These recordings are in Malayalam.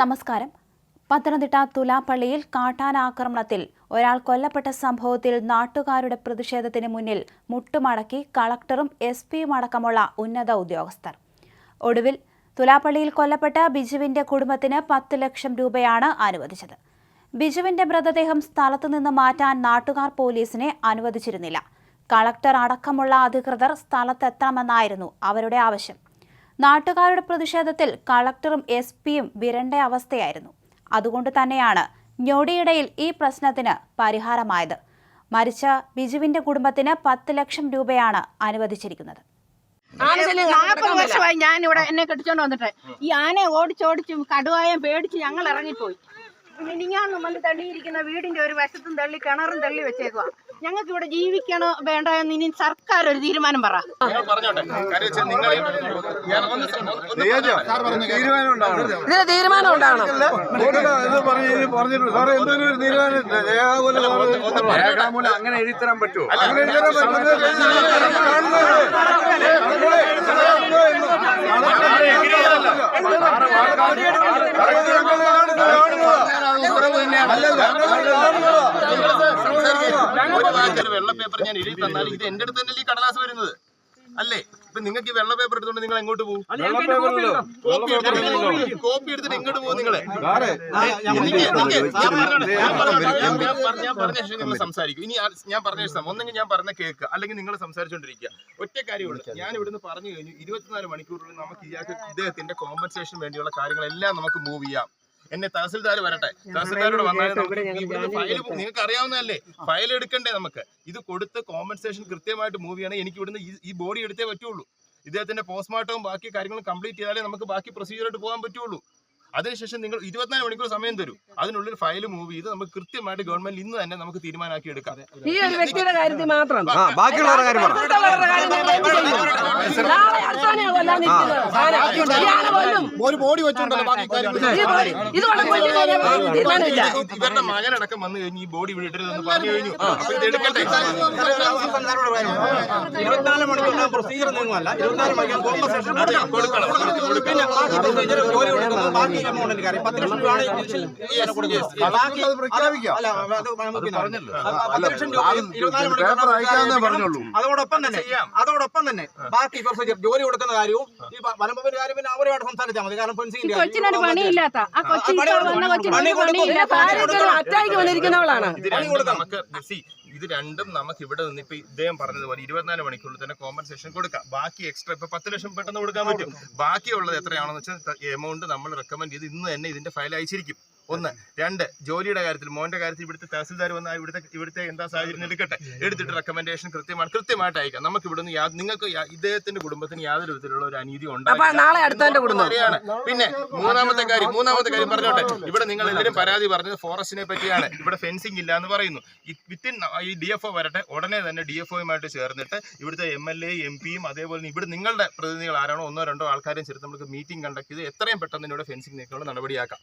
നമസ്കാരം. പത്തനംതിട്ട തുലാപ്പള്ളിയിൽ കാട്ടാന ആക്രമണത്തിൽ ഒരാൾ കൊല്ലപ്പെട്ട സംഭവത്തിൽ നാട്ടുകാരുടെ പ്രതിഷേധത്തിന് മുന്നിൽ മുട്ടുമടക്കി കളക്ടറും എസ് പിയും അടക്കമുള്ള ഉന്നത ഉദ്യോഗസ്ഥർ. ഒടുവിൽ തുലാപ്പള്ളിയിൽ കൊല്ലപ്പെട്ട ബിജുവിന്റെ കുടുംബത്തിന് പത്ത് ലക്ഷം രൂപയാണ് അനുവദിച്ചത്. ബിജുവിന്റെ മൃതദേഹം സ്ഥലത്തു നിന്ന് മാറ്റാൻ നാട്ടുകാർ പോലീസിനെ അനുവദിച്ചിരുന്നില്ല. കളക്ടർ അടക്കമുള്ള അധികൃതർ സ്ഥലത്തെത്തണമെന്നായിരുന്നു അവരുടെ ആവശ്യം. നാട്ടുകാരുടെ പ്രതിഷേധത്തിൽ കളക്ടറും എസ് പിയും വിരണ്ട അവസ്ഥയായിരുന്നു. അതുകൊണ്ട് തന്നെയാണ് ഞൊടിയിടയിൽ ഈ പ്രശ്നത്തിന് പരിഹാരമായത്. മരിച്ച ബിജുവിന്റെ കുടുംബത്തിന് പത്ത് ലക്ഷം രൂപയാണ് അനുവദിച്ചിരിക്കുന്നത്. നാൽപ്പത് വർഷമായി ഞാൻ ഇവിടെ എന്നെ കെട്ടിച്ചോണ്ട് വന്നിട്ട്. ഈ ആനയെ ഓടിച്ചോടിച്ചും കടുവായം പേടിച്ച് ഞങ്ങൾ ഇറങ്ങിപ്പോയി. മിനിങ്ങാന്ന് നമ്മൾ തള്ളിയിരിക്കുന്ന വീടിന്റെ ഒരു വശത്തും തള്ളി കിണറും തള്ളി വെച്ചേക്കുക ഞങ്ങൾക്ക് ഇവിടെ ജീവിക്കണോ വേണ്ടോ എന്ന് ഇനി സർക്കാർ ഒരു തീരുമാനം പറ ഇതിന് തീരുമാനം. രേഖാമൂലം അങ്ങനെ എഴുതി തരാൻ പറ്റുമോ അല്ല, ഒരു വെള്ള പേപ്പർ ഞാൻ എഴുതി തന്നാൽ ഇത് എന്റെ അടുത്ത് തന്നെ ഈ കടലാസ് വരുന്നത്? അല്ലേ? ഇപ്പൊ നിങ്ങൾക്ക് ഈ വെള്ള പേപ്പർ എടുത്തോണ്ട് നിങ്ങൾ എങ്ങോട്ട് പോകും? കോപ്പി എടുത്തിട്ട് കോപ്പി എടുത്തിട്ട് എങ്ങോട്ട് പോകും നിങ്ങളെ? ഞാൻ പറഞ്ഞ ശേഷം നിങ്ങൾ സംസാരിക്കും. ഇനി ഞാൻ പറഞ്ഞ ശേഷം ഒന്നെങ്കിൽ ഞാൻ പറഞ്ഞ കേൾക്കുക. അല്ലെങ്കിൽ നിങ്ങൾ സംസാരിച്ചോണ്ടിരിക്കുക. ഒറ്റ കാര്യമുള്ളൂ ഞാൻ ഇവിടുന്ന് പറഞ്ഞു കഴിഞ്ഞു ഇരുപത്തിനാല് മണിക്കൂറിൽ നമുക്ക് ഇയാൾക്ക് ഇദ്ദേഹത്തിന്റെ കോമ്പൻസേഷൻ വേണ്ടിയുള്ള കാര്യങ്ങളെല്ലാം നമുക്ക് മൂവ് ചെയ്യാം. എന്നെ തഹസിൽദാർ വരട്ടെ. തഹസിൽദാരോട് വന്നാൽ ഫയൽ നിങ്ങൾക്ക് അറിയാവുന്നതല്ലേ? ഫയൽ എടുക്കണ്ടേ നമുക്ക്? ഇത് കൊടുത്ത് കോമ്പൻസേഷൻ കൃത്യമായിട്ട് മൂവ് ചെയ്യണം എനിക്ക് ഇവിടുന്ന് ഈ- ഈ ബോഡി എടുത്തേ പറ്റുള്ളൂ. ഇദ്ദേഹത്തിന്റെ പോസ്റ്റ്മോർട്ടവും ബാക്കി കാര്യങ്ങളും കംപ്ലീറ്റ് ചെയ്താലേ നമുക്ക് ബാക്കി പ്രൊസീജിയറായിട്ട് പോകാൻ പറ്റുള്ളൂ. അതിനുശേഷം നിങ്ങൾ ഇരുപത്തിനാല് മണിക്കൂർ സമയം തരും അതിനുള്ളിൽ ഫയൽ മൂവ് ചെയ്ത് നമുക്ക് കൃത്യമായിട്ട് ഗവൺമെന്റ് ഇന്ന് തന്നെ നമുക്ക് തീരുമാനമാക്കി എടുക്കാം ഈ ഒരു വ്യക്തിയുടെ കാര്യത്തിൽ മാത്രം. ഒരു ബോഡി ഇവരുടെ മകനടക്കം വന്നു കഴിഞ്ഞ് ഈ ബോഡി ഇവിടെ ഇടരുതെന്ന് പറഞ്ഞു കഴിഞ്ഞു അപ്പൊ ഇത് എടുക്കട്ടെ ഇരുപത്തിനാല് മണിക്കൂർ പ്രൊസീജിയർ നീങ്ങുമല്ല ഇരുപത്തിനാല് മണിക്കൂർ കോമ്പൻസേഷൻ കൊടുക്കണം കൊടുക്കണം കൊടുക്കണം പിന്നെ ബാക്കി പ്രൊസീജിയർ ജോലി കൊടുക്കുന്നത് ബാക്കി എമൗണ്ടിന്റെ കാര്യം പത്ത് ലക്ഷം രൂപയാണ് പറഞ്ഞുള്ളൂ. അതോടൊപ്പം തന്നെ ചെയ്യാം. അതോടൊപ്പം തന്നെ ബാക്കി ജോലി കൊടുക്കുന്ന കാര്യവും ഈ വനംവകുപ്പിന്റെ കാര്യം പിന്നെ അവരുമായിട്ട് സംസാരിച്ചാൽ മതി കാരണം ഫെൻസിംഗ് കൊച്ചിനൊരു പണിയില്ലാത്ത ആ കൊച്ചി പണി ഇപ്പോൾ കൊടുക്കും. വന്ന കൊച്ചിന് പണി കൊടുക്കും. പണിയില്ലാത്ത പണി കൊടുക്കും. അറ്റാക്ക് വന്നിരിക്കുന്നവളാണ് നമുക്ക് സി ഇത് രണ്ടും നമുക്ക് ഇവിടെ നിന്ന് ഇപ്പൊ ഇദ്ദേഹം പറഞ്ഞതുപോലെ ഇരുപത്തിനാല് മണിക്കൂറിൽ തന്നെ കോമ്പൻസേഷൻ കൊടുക്കാം. ബാക്കി എക്സ്ട്രാ ഇപ്പൊ പത്ത് ലക്ഷം പെട്ടെന്ന് കൊടുക്കാൻ പറ്റും. ബാക്കിയുള്ളത് എത്രയാണെന്ന് വെച്ചാൽ എമൗണ്ട് നമ്മൾ റെക്കമെൻഡ് ചെയ്ത് ഇന്ന് തന്നെ ഇതിന്റെ ഫയൽ അയച്ചിരിക്കും. ഒന്ന് രണ്ട് ജോലിയുടെ കാര്യത്തിൽ മോന്റെ കാര്യത്തിൽ ഇവിടുത്തെ തഹസിൽദാർ വന്ന ഇവിടുത്തെ ഇവിടുത്തെ എന്താ സാഹചര്യം എടുക്കട്ടെ? എടുത്തിട്ട് റെക്കമെൻഡേഷൻ കൃത്യമാണ് കൃത്യമായിട്ട് അയക്കാം. നമുക്ക് ഇവിടുന്ന് നിങ്ങൾക്ക് ഇദ്ദേഹത്തിന്റെ കുടുംബത്തിന് യാതൊരു വിധത്തിലുള്ള ഒരു അനീതി ഉണ്ടാവും പിന്നെ മൂന്നാമത്തെ കാര്യം മൂന്നാമത്തെ കാര്യം പറഞ്ഞോട്ടെ. ഇവിടെ നിങ്ങൾ എല്ലാവരും പരാതി പറഞ്ഞത് ഫോറസ്റ്റിനെ പറ്റിയാണ്. ഇവിടെ ഫെൻസിംഗ് ഇല്ല എന്ന് പറയുന്നു. വിത്തിൻ ഈ ഡി എഫ് ഒ വരട്ടെ. ഉടനെ തന്നെ ഡി എഫ് ഒയുമായിട്ട് ചേർന്നിട്ട് ഇവിടുത്തെ എം എൽ എ എം പിയും അതേപോലെ ഇവിടെ നിങ്ങളുടെ പ്രതിനിധികൾ ആരാണോ ഒന്നോ രണ്ടോ ആൾക്കാരെയും ചേർത്ത് നമുക്ക് മീറ്റിംഗ് കണ്ടക്ട് ചെയ്ത് എത്രയും പെട്ടെന്ന് ഇവിടെ ഫെൻസിംഗ് നീക്കാനുള്ള നടപടിയാക്കാം.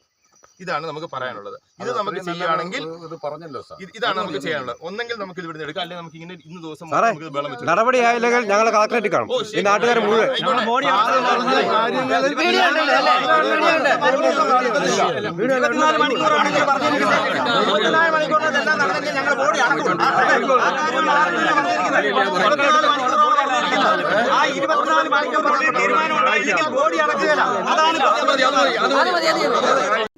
ഇതാണ് നമുക്ക് പറയാനുള്ളത് ഇത് നമുക്ക് ചെയ്യുകയാണെങ്കിൽ ഇത് പറഞ്ഞല്ലോ സാർ ഇതാണ് നമുക്ക് ചെയ്യാനുള്ളത് ഒന്നെങ്കിൽ നമുക്ക് ഇത് ഇവിടുന്ന് എടുക്കാം അല്ലെങ്കിൽ നമുക്ക് ഇങ്ങനെ ഇന്ന് ദിവസം നടപടി നടപടിയായില്ലെങ്കിൽ ഞങ്ങൾ കളക്ടറേറ്റ് കാണും ഈ നാട്ടുകാരെ നാട്ടുകാർ മുഴുവൻ ആ. ഇരുപത്തിനാല് മണിക്കൂർ പറഞ്ഞ തീരുമാനം ഉണ്ടായില്ലെങ്കിൽ ബോഡി അടക്കുകയില്ല അതാണ്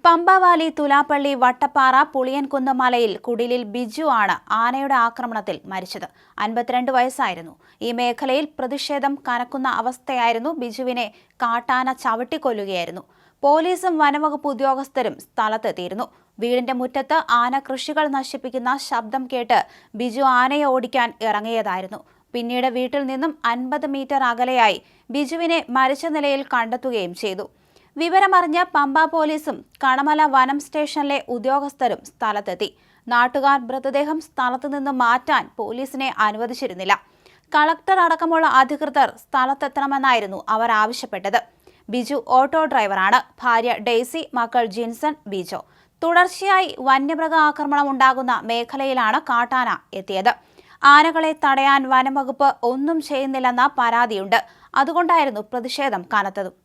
പമ്പവാലി തുലാപ്പള്ളി വട്ടപ്പാറ പുളിയൻകുന്ന് മലയിൽ കുടിലിൽ ബിജു ആണ് ആനയുടെ ആക്രമണത്തിൽ മരിച്ചത്. അൻപത്തിരണ്ട് വയസ്സായിരുന്നു. ഈ മേഖലയിൽ പ്രതിഷേധം കനക്കുന്ന അവസ്ഥയായിരുന്നു ബിജുവിനെ കാട്ടാന ചവിട്ടിക്കൊല്ലുകയായിരുന്നു. പോലീസും വനവകുപ്പ് ഉദ്യോഗസ്ഥരും സ്ഥലത്തെത്തിയിരുന്നു. വീടിന്റെ മുറ്റത്ത് ആന കൃഷികൾ നശിപ്പിക്കുന്ന ശബ്ദം കേട്ട് ബിജു ആനയെ ഓടിക്കാൻ ഇറങ്ങിയതായിരുന്നു. പിന്നീട് വീട്ടിൽ നിന്നും അൻപത് മീറ്റർ അകലെയായി ബിജുവിനെ മരിച്ച നിലയിൽ കണ്ടെത്തുകയും ചെയ്തു. വിവരമറിഞ്ഞ പമ്പ പോലീസും കണമല വനം സ്റ്റേഷനിലെ ഉദ്യോഗസ്ഥരും സ്ഥലത്തെത്തി. നാട്ടുകാർ മൃതദേഹം സ്ഥലത്തു നിന്ന് മാറ്റാൻ പോലീസിനെ അനുവദിച്ചിരുന്നില്ല. കളക്ടർ അടക്കമുള്ള അധികൃതർ സ്ഥലത്തെത്തണമെന്നായിരുന്നു അവർ ആവശ്യപ്പെട്ടത്. ബിജു ഓട്ടോ ഡ്രൈവറാണ്. ഭാര്യ ഡെയ്സി മക്കൾ ജിൻസൺ ബിജോ. തുടർച്ചയായി വന്യമൃഗ ആക്രമണം ഉണ്ടാകുന്ന മേഖലയിലാണ് കാട്ടാന എത്തിയത്. ആനകളെ തടയാൻ വനംവകുപ്പ് ഒന്നും ചെയ്യുന്നില്ലെന്ന പരാതിയുണ്ട്. അതുകൊണ്ടായിരുന്നു പ്രതിഷേധം കനത്തതും.